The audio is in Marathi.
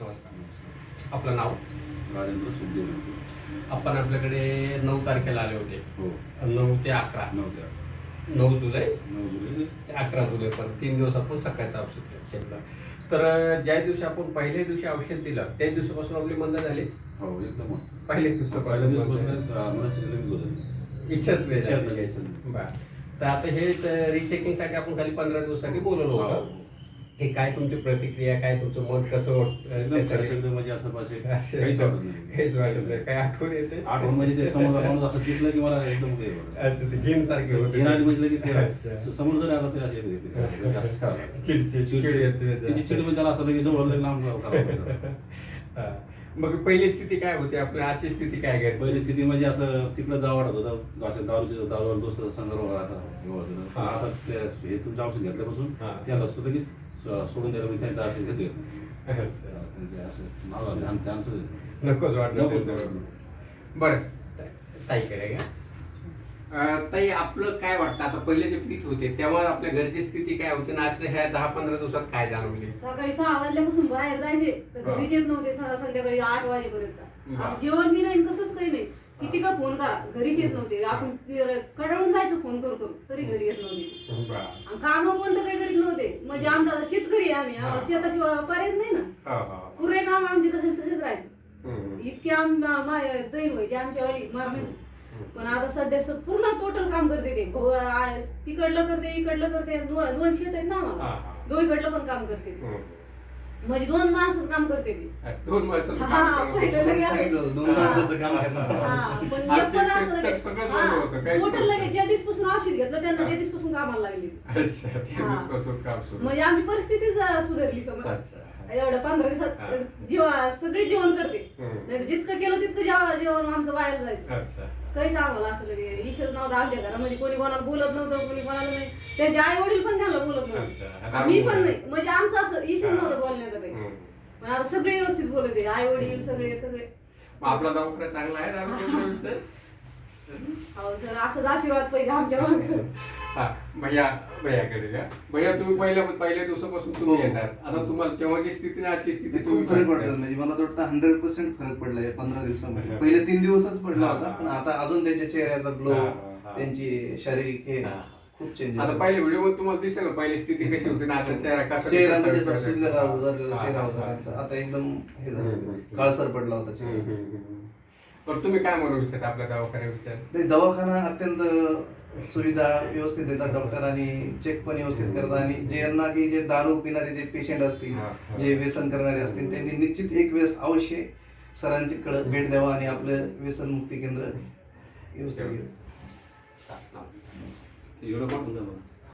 नमस्कार आपलं नाव? राजेंद्र सुखदेव. आपण आपल्याकडे नऊ तारखेला आले होते. हो. नऊ ते अकरा. नऊ त्या नऊ जुलै? नऊ जुलै. ते अकरा जुलै पण तीन दिवस आपण सकाळचं औषध घेतलं. तर ज्या दिवशी आपण पहिल्या दिवशी औषध दिलं त्या दिवसापासून आपली मंद झाली? हो एकदम पहिल्या पहिल्या दिवसापासून इच्छाच नाही. तर आता हे रिचेकिंगसाठी आपण खाली पंधरा दिवसासाठी बोलवलं हो. होतं. हे काय तुमची प्रतिक्रिया काय तुमचं मन कसं वाटतं म्हणजे असं पाहिजे काहीच वाटत नाही काहीच वाटत नाही काय आठवण येते आठवण म्हणजे ते समोर माणूस असं दिसलं की मला एकदम हे घेण सारखे. घेणारी म्हणजे की. ते समोर जरी आला तरी असं. चिडचिड चिड येते तिची चिड म्हणजे त्याला असं की जवळ लांब. हा. मग पहिली स्थिती काय होती आपल्या आजची स्थिती काय घ्यायची पहिली स्थिती म्हणजे असं तिकडं जावं वाटत होतं असं दारूची दुसरं संदर्भ असा हे हा. आता हे तुमचं औषध घेतल्यापासून हा. त्याला सुद्धा की सोडून द्यायला म्हणजे त्यांचं औषध घेतोय. त्यांचे असं नाव त्यांचं नकोच वाटलं का ताई आपलं काय वाटतं? आता पहिले जे पीठ होते तेव्हा आपल्या घरची स्थिती काय होती? आणि आजच्या ह्या दहा पंधरा दिवसात काय जाणवली? सकाळी सहा वाजल्यापासून बाहेर जायचे. तर हा. घरीच येत नव्हते. स- संध्याकाळी आठ वाजेपर्यंत. हा. जेवण बी नाही कसंच काही नाही. किती का फोन करा? घरीच येत नव्हते. आपण कडाळून जायचं फोन करू म्हणजे आमचा शेतकरी आम्ही आम्हाला. शेताशिवाय पर्यायच नाही ना. पुरे काम आमचे तसेच तसेच राहायचे. इतके आम दैन व्हायचे आमच्या वाली मारण्याची पण आता सध्या पूर्ण टोटल काम करते ते तिकडलं करते इकडलं करते दोन शेत आहेत ना आम्हाला. दोन्हीकडलं पण काम करते. म्हणजे दोन माणसं काम करते ते दोन माणसाचं हा, पहिलं सांगितलं दोन माणसाचं काम करणार हा, पण एक पण असं ते- लगे- सगळं हा, टोटल नव्हतं. लगे ज्या दिवसपासून औषध घेतलं त्यांना त्या दिवसपासून कामाला लागली अच्छा, त्या हा. दिवसापासून काम सुरू. म्हणजे आमची परिस्थितीच अं, सुधारली समजा अच्छा. एवढ्या पंधरा हा. दिवसात जेवण सगळे जेवण करते हम्म. नाही जितकं केलं तितकं जेवण जेवण आमचं बाहेर जायचं अच्छा. काहीच आम्हाला असं लगे ईश्वर नव्हतं आमच्या घरामध्ये कोणी कोणाला बोलत नव्हतं कोणी कोणाला नाही त्यांचे आई वडील पण त्यांना बोलत मी पण नाही म्हणजे आमचं असं हा. नव्हतं बोलण्याचं काही. पण आता सगळे व्यवस्थित बोलत आई वडील सगळे सगळे आपला दवाखाना चांगला आहे सर असंच आशीर्वाद पाहिजे आमच्या मागे हा भैया भैयाकडे भैया तुम्ही पहिल्या पहिल्या दिवसापासून तुम्ही हो. येणार आता तुम्हाला तेव्हाची स्थिती आणि आजची स्थिती खूप तुम्ही फरक. म्हणजे मला तर वाटतं हंड्रेड पर्सेंट फरक पडला या पंधरा दिवसामध्ये. पहिले तीन दिवसच पडला हा, होता हा. पण आता अजून त्यांच्या चेहऱ्याचा ग्लो हा, हा. त्यांची शारीरिक हे हा. खूप चेंजेस आता पहिल्या व्हिडिओमध्ये तुम्हाला दिसेल ना पहिली स्थिती कशी होती ना आता चेहरा कसा चेहरा म्हणजे? असा सुजलेला चेहरा होता. त्यांचा आता एकदम हे. झालं. काळसर पडला होता चेहरा. बरं तुम्ही काय म्हणू इच्छिता आपल्या दवाखान्याविषयी नाही दवाखाना अत्यंत सुविधा व्यवस्थित देतात डॉक्टर आणि चेक पण व्यवस्थित करतात. आणि जे यांना की जे दारू पिणारे जे पेशंट असतील. जे व्यसन करणारे असतील त्यांनी निश्चित एक वेळेस अवश्य सरांची कडे भेट द्यावा आणि आपलं व्यसन मुक्ती केंद्र व्यवस्थित घ्यावं. हा, नमस्कार. एवढं पाठवून द्या मला